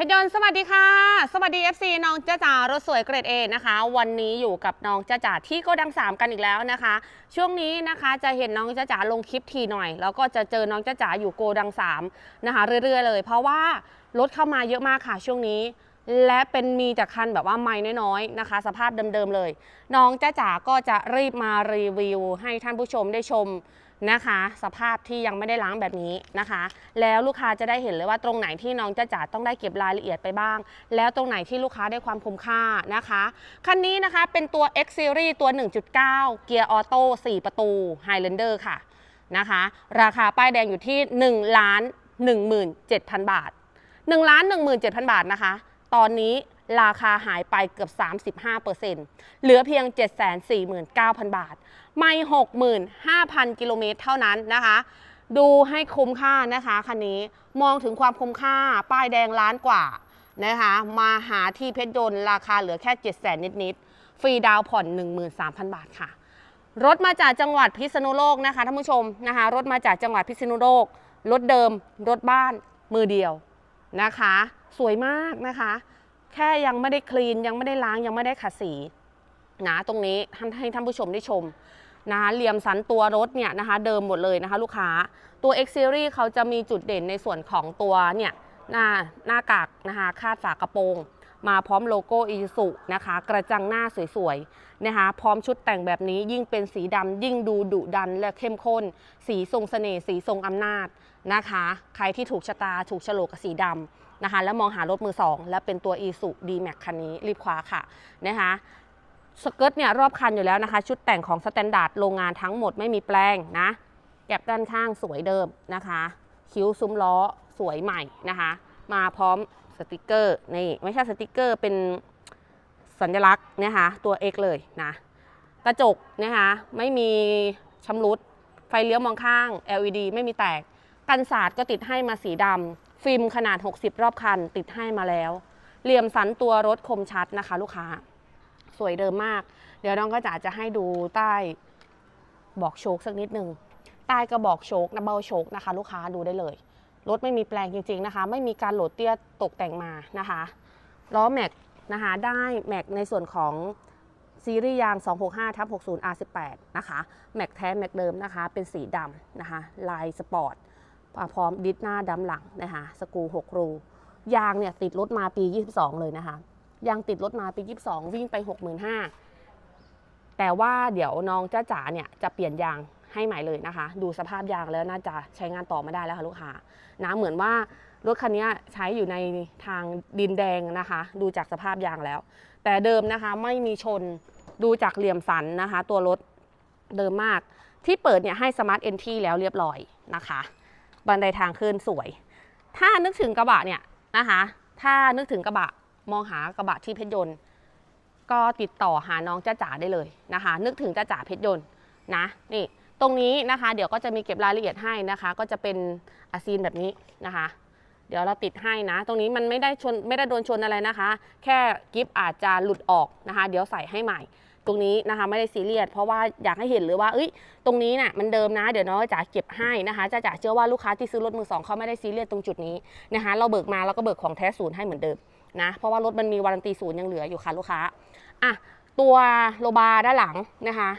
เพชรยนต์สวัสดีค่ะ สวัสดี FC น้องจ้าจ๋ารถสวยเกรด A นะคะ วันนี้อยู่กับน้องจ้าจ๋าที่โกดัง3กันอีกแล้วนะคะ ช่วงนี้นะคะจะเห็นน้องจ้าจ๋าลงคลิปทีหน่อย แล้วก็จะเจอน้องจ้าจ๋าอยู่โกดัง3นะคะเรื่อยๆเลย เพราะว่ารถเข้ามาเยอะมากค่ะช่วงนี้ และเป็นมีจากคันแบบว่าไม่น้อยๆนะคะ สภาพเดิมๆเลย น้องจ้าจ๋าก็จะรีบมารีวิว ให้ท่านผู้ชมได้ชม นะคะ สภาพที่ยังไม่ได้ล้างแบบนี้นะคะ แล้วลูกค้าจะได้เห็นเลยว่าตรงไหนที่น้องจะจ๋าต้องได้เก็บรายละเอียดไปบ้าง แล้วตรงไหนที่ลูกค้าได้ความคุ้มค่านะคะ คันนี้นะคะเป็นตัว X Series ตัว 1.9 เกียร์ออโต้4ประตู Highlander ค่ะนะคะ ราคาป้ายแดงอยู่ที่ 1 ล้าน 17,000 บาท1ล้าน17,000 บาทนะคะ ตอนนี้ราคาหายไปเกือบ 35%เหลือเพียง 749,000 บาท ไม่65,000กิโลเมตรเท่านั้นนะคะ ดูให้คุ้มค่านะคะคันนี้มองถึงความคุ้มค่าป้ายแดงล้านกว่านะคะมาหาที่เพชรยนต์ราคาเหลือแค่7 0 0 0 0นิดๆฟรีดาวน์ผ่อน 13,000 บาทค่ะ รถมาจากจังหวัดพิษณุโลกนะคะท่านผู้ชมนะคะรถมาจากจังหวัดพิษณุโลก รถเดิม รถบ้านมือเดียวนะคะ สวยมากนะคะ แค่ยังไม่ได้คลีนยังไม่ได้ล้างยังไม่ได้ขัดสีนะตรงนี้ท่านให้ท่านผู้ชมได้ชม นะคะเหลี่ยมสันตัวรถเนี่ยนะคะเดิมหมดเลยนะคะลูกค้าตัว X Series เขาจะมีจุดเด่นในส่วนของตัวเนี่ยหน้าหน้ากากนะคะคาดฝากระโปรง มาพร้อมโลโก้อีสุนะคะ กระจังหน้าสวยๆนะคะพร้อมชุดแต่งแบบนี้ยิ่งเป็นสีดำยิ่งดูดุดันและเข้มข้น สีทรงเสน่ห์สีทรงอำนาจนะคะ ใครที่ถูกชะตาถูกโฉลกกับสีดำนะคะ แล้วมองหารถมือสองและเป็นตัว e s u d m a x คันนี้รีบคว้าค่ะนะคะ สเกิร์ตเนี่ยรอบคันอยู่แล้วนะคะ ชุดแต่งของสแตนดาร์ดโรงงานทั้งหมดไม่มีแปลงนะ แก็บด้านข้างสวยเดิมนะคะ คิ้วซุ้มล้อสวยใหม่นะคะ มาพร้อมสติกเกอร์นี่ไม่ใช่สติกเกอร์เป็นสัญลักษณ์นะคะตัว X เลยนะกระจกนะคะไม่มีชำรุด ไฟเลี้ยวมองข้าง LED ไม่มีแตก กันศาสตร์ก็ติดให้มาสีดำฟิล์มขนาด 60 รอบคันติดให้มาแล้ว เหลี่ยมสันตัวรถคมชัดนะคะ ลูกค้า สวยเดิมมาก เดี๋ยวน้องก็จะจะให้ดูใต้บอกโชคสักนิดนึงใต้กระบอกโชคนะเบาโชคนะคะ ลูกค้าดูได้เลยรถไม่มีแปลงจริง ๆนะคะ ไม่มีการโหลดเตี้ยตกแต่งมานะคะล้อแม็กนะคะได้แม็กในส่วนของซีรีส์ยาง 265ทับ60 R18 นะคะ แม็กแท้แม็กเดิมนะคะ เป็นสีดำนะคะ ลายสปอร์ต พร้อมดิสหน้าดำหลังนะคะ สกู6รู ยางเนี่ยติดรถมาปี 22 เลยนะคะ ยางติดรถมาปี22 วิ่งไป 65,000แต่ว่าเดี๋ยวน้องจ้าจ๋าเนี่ยจะเปลี่ยนยางให้ใหม่เลยนะคะ ดูสภาพยางแล้วน่าจะใช้งานต่อไม่ได้แล้วค่ะลูกค้านะเหมือนว่ารถคันนี้ใช้อยู่ในทางดินแดงนะคะ ดูจากสภาพยางแล้ว แต่เดิมนะคะไม่มีชนดูจากเหลี่ยมสันนะคะ ตัวรถเดิมมากที่เปิดเนี่ยให้สมาร์ทเอนทีแล้วเรียบร้อยนะคะ บันไดทางขึ้นสวย ถ้านึกถึงกระบะเนี่ยนะคะ ถ้านึกถึงกระบะ มองหากระบะที่เพชรยนต์ ก็ติดต่อหาน้องจ้าจ๋าได้เลยนะคะ นึกถึงจ้าจ๋าเพชรยนต์นะนี่ตรงนี้นะคะ เดี๋ยวก็จะมีเก็บรายละเอียดให้นะคะ ก็จะเป็นอาซีนแบบนี้นะคะ เดี๋ยวเราติดให้นะ ตรงนี้มันไม่ได้ชนไม่ได้โดนชนอะไรนะคะ แค่กิฟอาจจะหลุดออกนะคะ เดี๋ยวใส่ให้ใหม่ ตรงนี้นะคะไม่ได้ซีเรียสเพราะว่าอยากให้เห็นเลยว่าเอ้ยตรงนี้น่ะมันเดิมนะ เดี๋ยวน้องจ๋าเก็บให้นะคะจ้าจ๋าเชื่อว่าลูกค้าที่ซื้อรถมือสองเขาไม่ได้ซีเรียสตรงจุดนี้นะคะ เราเบิกมาเราก็เบิกของแท้ศูนย์ให้เหมือนเดิม นะเพราะว่ารถมันมีวารันตีศูนย์ยังเหลืออยู่ค่ะลูกค้าอะตัวโลบาร์ด้านหลังนะคะ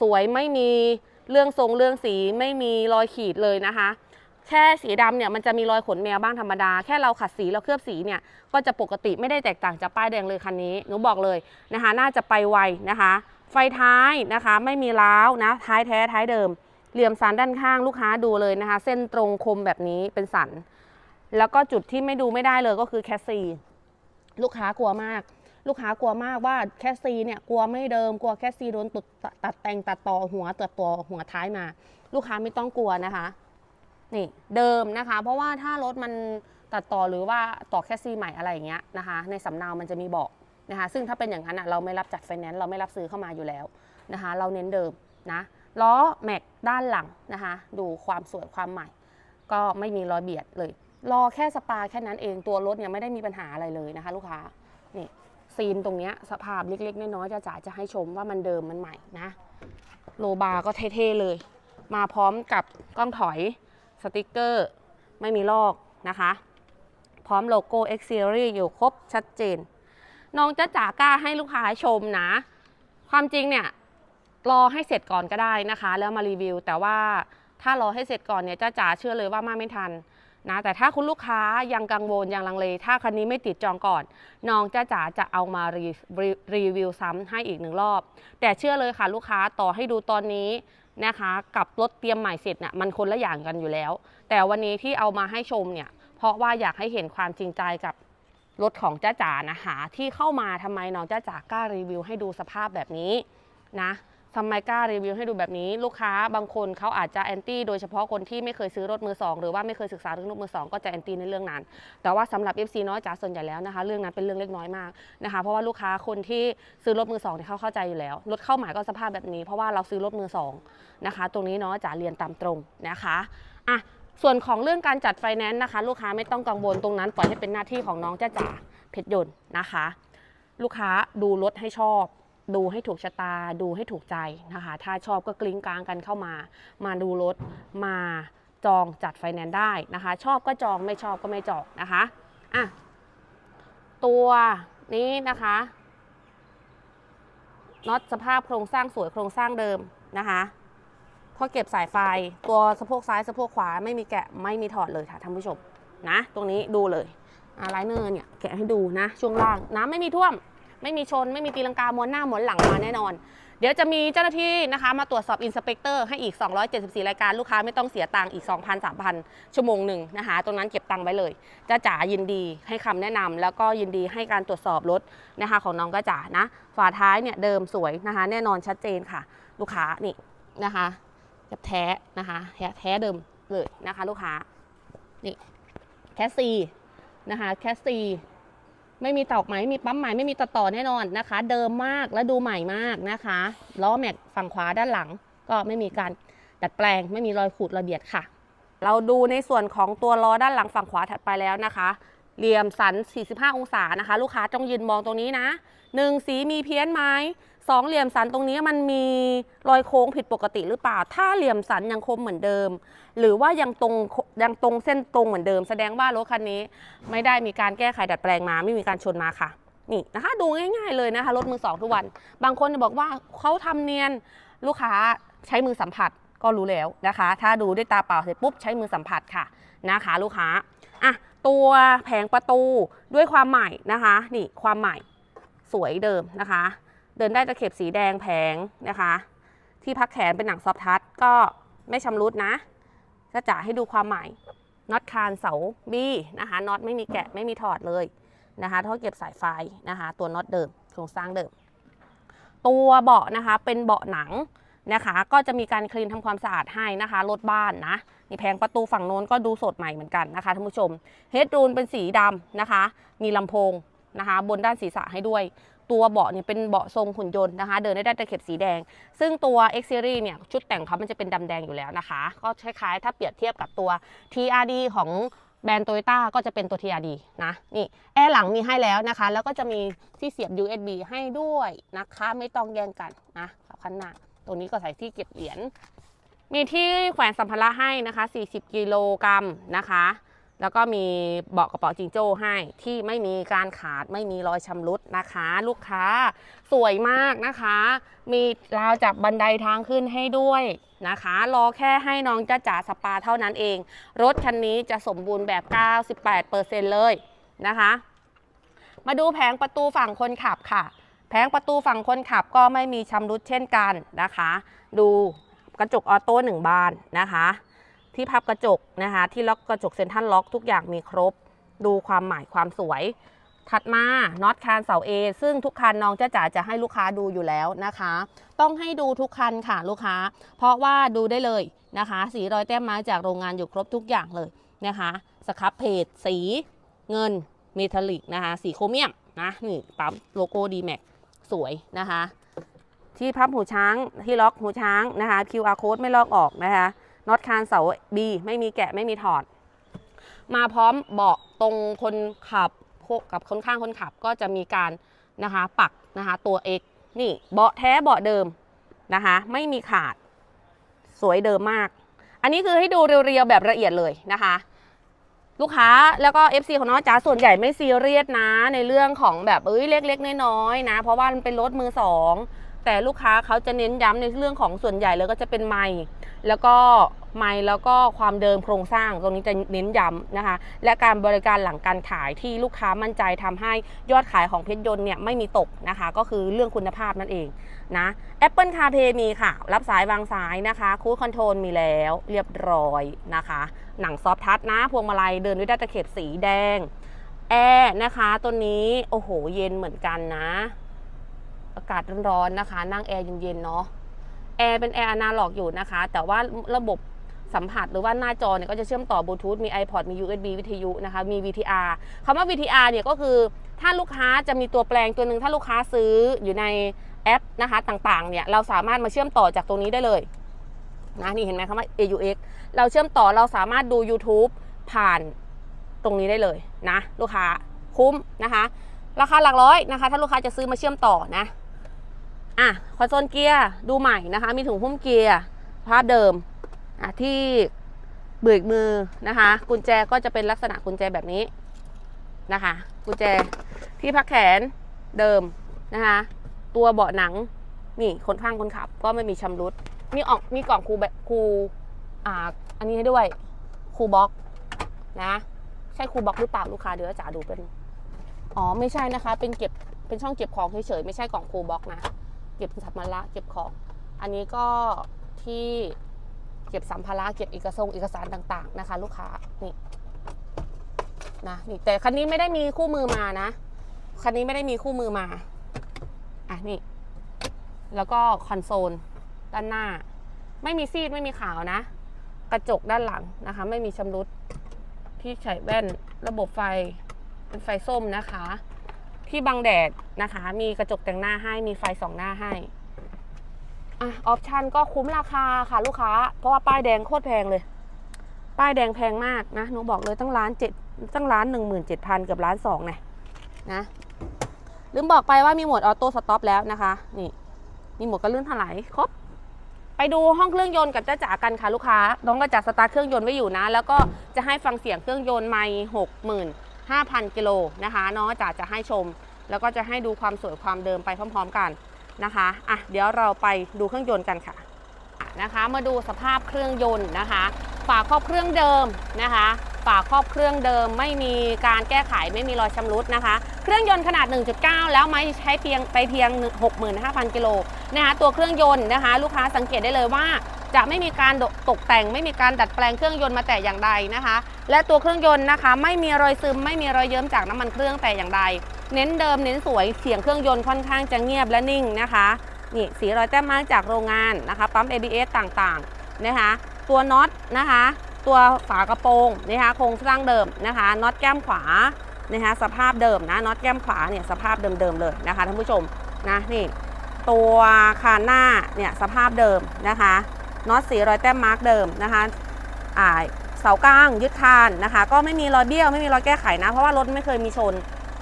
สวยไม่มีเรื่องทรงเรื่องสีไม่มีรอยขีดเลยนะคะ แค่สีดำเนี่ยมันจะมีรอยขนแมวบ้างธรรมดา แค่เราขัดสีเราเคลือบสีเนี่ยก็จะปกติไม่ได้แตกต่างจากป้ายแดงเลยคันนี้หนูบอกเลยนะคะ น่าจะไปไวนะคะ ไฟท้ายนะคะ ไม่มีล้าวนะท้ายแท้ท้ายเดิม เหลี่ยมสันด้านข้างลูกค้าดูเลยนะคะ เส้นตรงคมแบบนี้เป็นสัน แล้วก็จุดที่ไม่ดูไม่ได้เลยก็คือแคสซี ลูกค้ากลัวมาก ลูกค้ากลัวมากว่าแคสซีเนี่ยกลัวไม่เดิมกลัวแคสซีโดนตัดตัดแต่งตัดต่อหัวตัดตัวหัวท้ายมา ลูกค้าไม่ต้องกลัวนะคะนี่เดิมนะคะ เพราะว่าถ้ารถมันตัดต่อหรือว่าต่อแคสซีใหม่อะไรอย่างเงี้ยนะคะ ในสำเนามันจะมีบอกนะคะ ซึ่งถ้าเป็นอย่างนั้นอะเราไม่รับจัดไฟแนนซ์เราไม่รับซื้อเข้ามาอยู่แล้วนะคะ เราเน้นเดิมนะล้อแม็กด้านหลังนะคะ ดูความสวยความใหม่ ก็ไม่มีรอยเบียดเลย รอแค่สปาแค่นั้นเองตัวรถเนี่ยไม่ได้มีปัญหาอะไรเลยนะคะ ลูกค้านี่ซีนตรงเนี้ยสภาพเล็กๆน้อยๆจะจ๋าจะให้ชมว่ามันเดิมมันใหม่นะ โลบาร์ก็เท่ๆเลย มาพร้อมกับกล้องถอยสติกเกอร์ ไม่มีลอกนะคะ พร้อมโลโก้ X Series อยู่ครบชัดเจน น้องจะจ๋ากล้าให้ลูกค้าชมนะ ความจริงเนี่ยรอให้เสร็จก่อนก็ได้นะคะ แล้วมารีวิว แต่ว่าถ้ารอให้เสร็จก่อนเนี่ยจ้าจ๋าเชื่อเลยว่ามาไม่ทัน นะแต่ถ้าคุณลูกค้ายังกังวลยังลังเล ถ้าคันนี้ไม่ติดจองก่อน น้องจ้าจ๋าจะเอามารีรีรีวิวซ้ำให้อีกหนึ่งรอบ แต่เชื่อเลยค่ะลูกค้าต่อให้ดูตอนนี้นะคะกับรถเตรียมใหม่เสร็จเนี่ยมันคนละอย่างกันอยู่แล้ว แต่วันนี้ที่เอามาให้ชมเนี่ยเพราะว่าอยากให้เห็นความจริงใจกับรถของจ้าจ๋านะคะที่เข้ามาทำไมน้องจ้าจ๋ากล้ารีวิวให้ดูสภาพแบบนี้นะ ทำไมกล้ารีวิวให้ดูแบบนี้ลูกค้าบางคนเขาอาจจะแอนตี้โดยเฉพาะคนที่ไม่เคยซื้อรถมือสองหรือว่าไม่เคยศึกษาเรื่องรถมือสองก็จะแอนตี้ในเรื่องนั้น แต่ว่าสำหรับ FC น้อยจ๋าส่วนใหญ่แล้วนะคะเรื่องนั้นเป็นเรื่องเล็กน้อยมากนะคะเพราะว่าลูกค้าคนที่ซื้อรถมือสองเนี่ยเขาเข้าใจอยู่แล้วรถเข้าหมายก็สภาพแบบนี้ เพราะว่าเราซื้อรถมือสองนะคะ ตรงนี้เนาะจ๋าเรียนตามตรงนะคะอะส่วนของเรื่องการจัดไฟแนนซ์นะคะ ลูกค้าไม่ต้องกังวลตรงนั้นปล่อยให้เป็นหน้าที่ของน้องจ้าจ๋าเพชรยนต์นะคะ ลูกค้าดูรถให้ชอบ ดูให้ถูกชะตา ดูให้ถูกใจนะคะ ถ้าชอบก็กลิ้งกลางกันเข้ามา มาดูรถ มาจองจัดไฟแนนซ์ได้นะคะ ชอบก็จองไม่ชอบก็ไม่จองนะคะอะตัวนี้นะคะน็อตสภาพโครงสร้างสวยโครงสร้างเดิมนะคะพอเก็บสายไฟตัวสะโพกซ้ายสะโพกขวาไม่มีแกะไม่มีถอดเลยค่ะท่านผู้ชมนะ ตรงนี้ดูเลยอะไลเนอร์เนี่ยแกะให้ดูนะ ช่วงล่างน้ำไม่มีท่วม ไม่มีชน ไม่มีตีลังกาม้วนหน้าม้วนหลังมาแน่นอน เดี๋ยวจะมีเจ้าหน้าที่นะคะมาตรวจสอบอินสเปกเตอร์ให้อีก 274 รายการลูกค้าไม่ต้องเสียตังค์อีก 2,000 3,000 ชั่วโมงหนึ่งนะคะ ตรงนั้นเก็บตังค์ไว้เลยจ้าจ๋ายินดีให้คำแนะนำแล้วก็ยินดีให้การตรวจสอบรถนะคะของน้องจ้าจ๋านะ ฝาท้ายเนี่ยเดิมสวยนะคะ แน่นอนชัดเจนค่ะ ลูกค้านี่นะคะแบบแท้นะคะแท้แท้เดิมเลยนะคะ ลูกค้านี่แคสซีนะคะแคสซี ไม่มีตอกไหมไม่มีปั๊มไหมไม่มีตัดต่อแน่นอนนะคะ เดิมมากและดูใหม่มากนะคะล้อแม็กฝั่งขวาด้านหลัง ก็ไม่มีการดัดแปลง ไม่มีรอยขูดรอยเบียดค่ะ เราดูในส่วนของตัวล้อด้านหลังฝั่งขวาถัดไปแล้วนะคะเหลี่ยมสัน 45 องศานะคะ ลูกค้าต้องยืนมองตรงนี้นะ หนึ่งสีมีเพี้ยนไหมสองเหลี่ยมสันตรงนี้มันมีรอยโค้งผิดปกติหรือเปล่า ถ้าเหลี่ยมสันยังคมเหมือนเดิม หรือว่ายังตรงยังตรงเส้นตรงเหมือนเดิม แสดงว่ารถคันนี้ ไม่ได้มีการแก้ไขดัดแปลงมา ไม่มีการชนมาค่ะ นี่นะคะดูง่าย ๆเลยนะคะรถมือสองทุกวัน บางคนจะบอกว่าเขาทำเนียนลูกค้าใช้มือสัมผัสก็รู้แล้วนะคะ ถ้าดูด้วยตาเปล่าเสร็จปุ๊บใช้มือสัมผัสค่ะนะคะ ลูกค้าอะตัวแผงประตูด้วยความใหม่นะคะ นี่ความใหม่ สวยเดิมนะคะ เดินได้ตะเข็บสีแดงแผงนะคะ ที่พักแขนเป็นหนังซอฟทัชก็ไม่ชำรุดนะจะจ่าให้ดูความใหม่น็อตคานเสาบี้นะคะน็อตไม่มีแกะไม่มีถอดเลยนะคะท่อเก็บสายไฟนะคะ ตัวน็อตเดิมโครงสร้างเดิม ตัวเบาะนะคะเป็นเบาะหนังนะคะ ก็จะมีการคลีนทำความสะอาดให้นะคะรถบ้านนะนี่แผงประตูฝั่งโน้นก็ดูสดใหม่เหมือนกันนะคะท่านผู้ชมเฮดรูนเป็นสีดำนะคะ มีลำโพง นะคะ บนด้านศีรษะให้ด้วย ตัวเบาะเนี่ยเป็นเบาะทรงหุ่นยนต์นะคะ เดินได้ได้ตะเข็บสีแดง ซึ่งตัว X Series เนี่ยชุดแต่งเขามันจะเป็นดำแดงอยู่แล้วนะคะ ก็คล้ายๆถ้าเปรียบเทียบกับตัว TRD ของแบรนด์โตโยต้าก็จะเป็นตัว TRD นะนี่แอร์หลังมีให้แล้วนะคะ แล้วก็จะมีที่เสียบ USB ให้ด้วยนะคะ ไม่ต้องแย่งกันนะกับคันหน้าตรงนี้ก็ใส่ที่เก็บเหรียญมีที่แขวนสัมภาระให้นะคะ 40 กิโลกรัมนะคะ แล้วก็มีเบาะกระเป๋าจิงโจ้ให้ที่ไม่มีการขาดไม่มีรอยชำรุดนะคะ ลูกค้าสวยมากนะคะ มีราวจับบันไดทางขึ้นให้ด้วยนะคะ รอแค่ให้น้องจ้าจ๋าสปาเท่านั้นเอง รถคันนี้จะสมบูรณ์แบบ 98%เลยนะคะ มาดูแผงประตูฝั่งคนขับค่ะ แผงประตูฝั่งคนขับก็ไม่มีชำรุดเช่นกันนะคะ ดูกระจกออโต้หนึ่งบานนะคะ ที่พับกระจกนะคะ ที่ล็อกกระจกเซ็นทรัลล็อกทุกอย่างมีครบ ดูความหมายความสวย ถัดมาน็อตคานเสา A ซึ่งทุกคันน้องจ้าจ๋าจะให้ลูกค้าดูอยู่แล้วนะคะ ต้องให้ดูทุกคันค่ะลูกค้า เพราะว่าดูได้เลยนะคะ สีรอยแต้มไม้จากโรงงานอยู่ครบทุกอย่างเลยนะคะ สครับเพจสีเงินเมทัลลิกนะคะ สีโครเมียมนะนี่ปั๊มโลโก้ดีแม็กสวยนะคะ ที่พับหูช้างที่ล็อกหูช้างนะคะ QR code ไม่ลอกออกนะคะ น็อตคานเสา B ไม่มีแกะไม่มีถอด มาพร้อมเบาะตรงคนขับกับคนข้างคนขับก็จะมีการนะคะปักนะคะตัว X นี่เบาะแท้เบาะเดิมนะคะไม่มีขาดสวยเดิมมาก อันนี้คือให้ดูเรียวๆแบบละเอียดเลยนะคะ ลูกค้าแล้วก็ FC ของน้องจ๋าส่วนใหญ่ไม่ซีเรียสนะในเรื่องของแบบเอ้ยเล็กๆน้อยๆนะ เพราะว่ามันเป็นรถมือสองแต่ลูกค้าเขาจะเน้นย้ำในเรื่องของส่วนใหญ่เลยก็จะเป็นไมค์แล้วก็ ไมค์แล้วก็ความเดิมโครงสร้างตรงนี้จะเน้นย้ำนะคะ และการบริการหลังการขายที่ลูกค้ามั่นใจทำให้ยอดขายของเพชรยนต์เนี่ยไม่มีตกนะคะ ก็คือเรื่องคุณภาพนั่นเองนะ Apple CarPlay มีค่ะ รับสายวางสายนะคะคู i คอนโทรลมีแล้วเรียบร้อยนะคะ หนังซอฟทัชนะ พวงมาลัยเดินด้วยด้านตะเข็บสีแดงแอร์นะคะตัวนี้โอ้โหเย็นเหมือนกันนะ อากาศร้อนๆนะคะ นั่งแอร์เย็นๆเนาะแอร์เป็นแอร์อนาล็อกอยู่นะคะ แต่ว่าระบบ สัมผัสหรือว่าหน้าจอเนี่ยก็จะเชื่อมต่อบลูทูธมี iPod มี USB วิทยุนะคะมี VTR คำว่า VTR เนี่ยก็คือถ้าลูกค้าจะมีตัวแปลงตัวหนึ่งถ้าลูกค้าซื้ออยู่ในแอปนะคะต่างๆเนี่ยเราสามารถมาเชื่อมต่อจากตรงนี้ได้เลยนะนี่เห็นไหมคำว่า AUX เราเชื่อมต่อเราสามารถดู YouTube ผ่านตรงนี้ได้เลยนะ ลูกค้าคุ้มนะคะ ราคาหลักร้อยนะคะ ถ้าลูกค้าจะซื้อมาเชื่อมต่อนะอะคอนโซลเกียร์ดูใหม่นะคะ มีถุงหุ้มเกียร์ภาพเดิม ที่เบรกมือนะคะ กุญแจก็จะเป็นลักษณะกุญแจแบบนี้นะคะ กุญแจที่พักแขนเดิมนะคะ ตัวเบาะหนังนี่คนข้างคนขับ ก็ไม่มีชำรุดมีออกมีกล่องคูแบบคูอ่าอันนี้ให้ด้วยคูบ็อกนะใช่คูบ็อกหรือเปล่าลูกค้าเดี๋ยวจ๋าดูเป็นอ๋อไม่ใช่นะคะ เป็นเก็บเป็นช่องเก็บของเฉยๆไม่ใช่กล่องคูบ็อกนะ เก็บสัมภาระเก็บของ อันนี้ก็ที่ เก็บสัมภาระเก็บเอกสารเอกสารต่าง ๆนะคะ ลูกค้านี่นะนี่แต่คันนี้ไม่ได้มีคู่มือมานะคันนี้ไม่ได้มีคู่มือมาอะนี่แล้วก็คอนโซลด้านหน้า ไม่มีซีดไม่มีขาวนะ กระจกด้านหลังนะคะ ไม่มีชำรุดที่ใส่แว่นระบบไฟเป็นไฟส้มนะคะ ที่บังแดดนะคะ มีกระจกแต่งหน้าให้มีไฟสองหน้าให้ อะออปชันก็คุ้มราคาค่ะลูกค้า เพราะว่าป้ายแดงโคตรแพงเลย ป้ายแดงแพงมากนะหนูบอกเลยตั้งล้านเจ็ดตั้งล้านหนึ่งหมื่นเจ็ดพันเกือบล้านสองนี่ยนะลืมบอกไปว่ามีโหมดออโต้สต็อปแล้วนะคะ นี่มีโหมดกระลื่นถลายครบไปดูห้องเครื่องยนต์กับจ้าจ๋ากันค่ะลูกค้า น้องก็จะสตาร์เครื่องยนต์ไว้อยู่นะ แล้วก็จะให้ฟังเสียงเครื่องยนต์ไม่หกหมื่นห้าพันกิโลนะคะ น้องก็จะจะให้ชม แล้วก็จะให้ดูความสวยความเดิมไปพร้อม ๆ กัน นะคะอะเดี๋ยวเราไปดูเครื่องยนต์กันค่ะนะคะ มาดูสภาพเครื่องยนต์นะคะ ฝาครอบเครื่องเดิมนะคะ ฝาครอบเครื่องเดิมไม่มีการแก้ไขไม่มีรอยชำรุดนะคะ เครื่องยนต์ขนาด 1.9 แล้วไม่ใช้เพียงไปเพียง 65,000 กิโลนะคะตัวเครื่องยนต์นะคะ ลูกค้าสังเกตได้เลยว่าจะไม่มีการตกแต่ง ไม่มีการดัดแปลงเครื่องยนต์มาแต่อย่างใดนะคะ และตัวเครื่องยนต์นะคะ ไม่มีรอยซึมไม่มีรอยเยิ้มจากน้ำมันเครื่องแต่อย่างใด เน้นเดิมเน้นสวยเสียงเครื่องยนต์ค่อนข้างจะเงียบและนิ่งนะคะนี่สีรอยแต้มมาจากโรงงานนะคะปั๊ม ABS ต่างๆนะคะตัวน็อตนะคะตัวฝากระโปรงนะคะโครงสร้างเดิมนะคะน็อตแก้มขวานะคะสภาพเดิมนะน็อตแก้มขวาเนี่ยสภาพเดิมๆเลยนะคะท่านผู้ชมนะนี่ตัวคานหน้าเนี่ยสภาพเดิมนะคะน็อตสีรอยแต้มมาร์กเดิมนะคะอ่าเสากลางยึดคานนะคะ ก็ไม่มีรอยเบี้ยวไม่มีรอยแก้ไขนะ เพราะว่ารถไม่เคยมีชน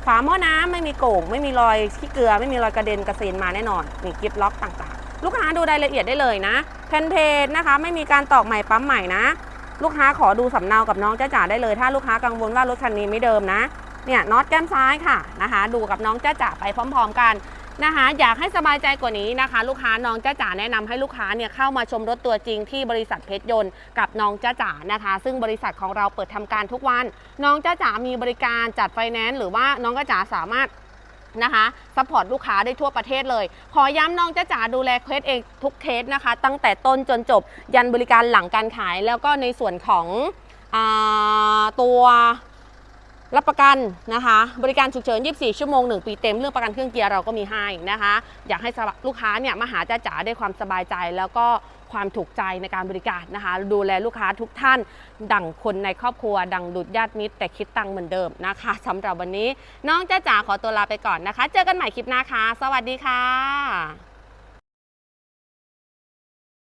ฝาหม้อน้ำไม่มีโก่งไม่มีรอยขี้เกลือ ไม่มีรอยกระเด็นกระเซ็นมาแน่นอนนี่กิฟล็อกต่างๆ ลูกค้าดูรายละเอียดได้เลยนะแผ่นเพจนะคะ ไม่มีการตอกใหม่ปั๊มใหม่นะ ลูกค้าขอดูสำเนากับน้องจ้าจ๋าได้เลย ถ้าลูกค้ากังวลว่ารถคันนี้ไม่เดิมนะเนี่ยน็อตแก้มซ้ายค่ะนะคะ ดูกับน้องจ้าจ๋าไปพร้อม ๆ กัน นะคะ อยากให้สบายใจกว่านี้นะคะ ลูกค้าน้องจ้าจ๋าแนะนำให้ลูกค้าเนี่ยเข้ามาชมรถตัวจริงที่บริษัทเพชรยนต์กับน้องจ้าจ๋านะคะ ซึ่งบริษัทของเราเปิดทำการทุกวัน น้องจ้าจ๋ามีบริการจัดไฟแนนซ์หรือว่าน้องจ้าจ๋าสามารถนะคะซัพพอร์ตลูกค้าได้ทั่วประเทศเลย ขอย้ำน้องจ้าจ๋าดูแลเคสเองทุกเคสนะคะ ตั้งแต่ต้นจนจบยันบริการหลังการขาย แล้วก็ในส่วนของอตัว รับประกันนะคะ บริการฉุกเฉิน 24 ชั่วโมง 1 ปีเต็ม เรื่องประกันเครื่องเกียร์เราก็มีให้นะคะ อยากให้สำหรับลูกค้าเนี่ยมาหาจ้าจ๋าได้ความสบายใจ แล้วก็ความถูกใจในการบริการนะคะ ดูแลลูกค้าทุกท่าน ดั่งคนในครอบครัว ดั่งดุดญาติมิตร แต่คิดตังค์เหมือนเดิมนะคะสำหรับวันนี้ น้องจ้าจ๋าขอตัวลาไปก่อนนะคะ เจอกันใหม่คลิปหน้าค่ะ สวัสดีค่ะ